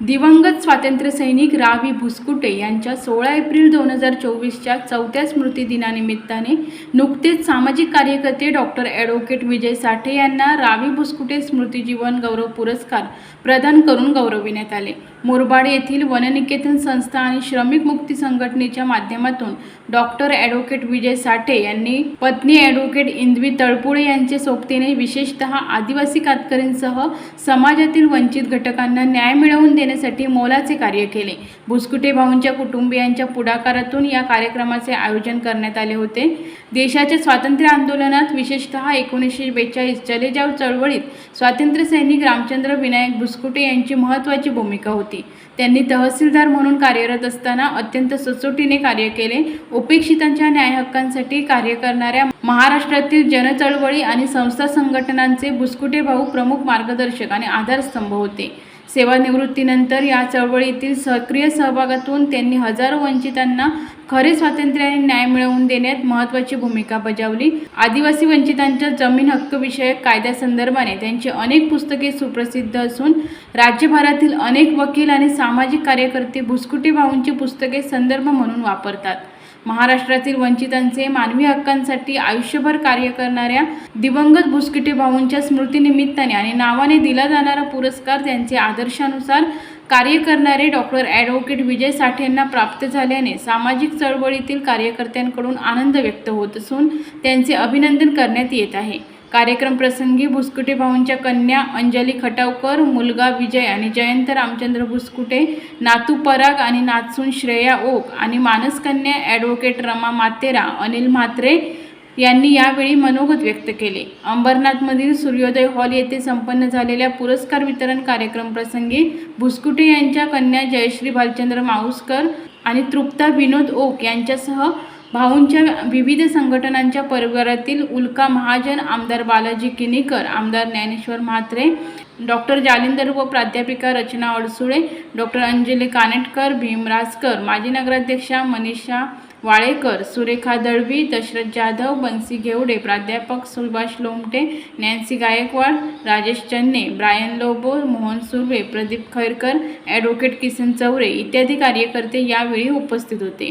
दिवंगत स्वातंत्र्यसैनिक रावी भुसकुटे यांच्या सोळा एप्रिल दोन हजार चोवीसच्या चौथ्या स्मृतिदिनानिमित्ताने नुकतेच सामाजिक कार्यकर्ते डॉक्टर ॲडव्होकेट विजय साठे यांना रावी भुसकुटे स्मृतिजीवन गौरव पुरस्कार प्रदान करून गौरविण्यात आले. मुरबाड येथील वननिकेतन संस्था आणि श्रमिक मुक्ती संघटनेच्या माध्यमातून डॉक्टर ॲडव्होकेट विजय साठे यांनी पत्नी ॲडव्होकेट इंदवी तळपुळे यांचे सोबतीने विशेषतः आदिवासी कातकरींसह समाजातील वंचित घटकांना न्याय मिळवून देण्यासाठी मोलाचे कार्य केले. भुसकुटे भाऊंच्या कुटुंबियांच्या पुढाकारातून या कार्यक्रमाचे आयोजन करण्यात आले होते. देशाच्या स्वातंत्र्य आंदोलनात विशेषतः एकोणीसशे बेचाळीस चलेजाव चळवळीत स्वातंत्र्य सैनिक रामचंद्र विनायक भुसकुटे यांची महत्त्वाची भूमिका होती. त्यांनी तहसीलदार म्हणून कार्यरत असताना अत्यंत सचोटीने कार्य केले. उपेक्षितांच्या न्याय हक्कांसाठी कार्य करणाऱ्या महाराष्ट्रातील जनचळवळी आणि संस्था संघटनांचे भुसकुटे भाऊ प्रमुख मार्गदर्शक आणि आधारस्तंभ होते. सेवानिवृत्तीनंतर या चळवळीतील सक्रिय सहभागातून त्यांनी हजारो वंचितांना खरे स्वातंत्र्य आणि न्याय मिळवून देण्यात महत्त्वाची भूमिका बजावली. आदिवासी वंचितांच्या जमीन हक्कविषयक कायद्यासंदर्भाने त्यांची अनेक पुस्तके सुप्रसिद्ध असून राज्यभरातील अनेक वकील आणि सामाजिक कार्यकर्ते भुसकुटे भाऊंची पुस्तके संदर्भ म्हणून वापरतात. महाराष्ट्रातील वंचितांचे मानवी हक्कांसाठी आयुष्यभर कार्य करणाऱ्या दिवंगत भुसकिटे भाऊंच्या स्मृतीनिमित्ताने आणि नावाने दिला जाणारा पुरस्कार त्यांचे आदर्शानुसार कार्य करणारे डॉक्टर ॲडव्होकेट विजय साठेंना प्राप्त झाल्याने सामाजिक चळवळीतील कार्यकर्त्यांकडून आनंद व्यक्त होत असून त्यांचे अभिनंदन करण्यात येत आहे. कार्यक्रम प्रसंगी भुसकुटे भाऊंच्या कन्या अंजली खटावकर मुलगा विजय आणि जयंत रामचंद्र भुसकुटे नातू पराग आणि नातसून श्रेया ओक आणि मानसकन्या ॲडव्होकेट रमा मातेरा अनिल म्हात्रे यांनी यावेळी मनोगत व्यक्त केले. अंबरनाथमधील सूर्योदय हॉल येथे संपन्न झालेल्या पुरस्कार वितरण कार्यक्रम प्रसंगी भुसकुटे यांच्या कन्या जयश्री भालचंद्र माऊसकर आणि तृप्ता विनोद ओक यांच्यासह भाऊंच्या विविध संघटनांच्या परिवारातील उल्का महाजन आमदार बालाजी किनीकर आमदार ज्ञानेश्वर म्हात्रे डॉक्टर जालिंदर व प्राध्यापिका रचना अडसुळे डॉक्टर अंजली कानेटकर भीमराजकर माजी नगराध्यक्षा मनीषा वाळेकर सुरेखा दळवी दशरथ जाधव बन्सी घेवडे प्राध्यापक Subhash Lomte Nancy Gaikwad Rajesh Channe Brian Lobo Mohan Surve Pradeep Khairkar advocate Kisan Chaure इत्यादी कार्यकर्ते यावेळी उपस्थित होते.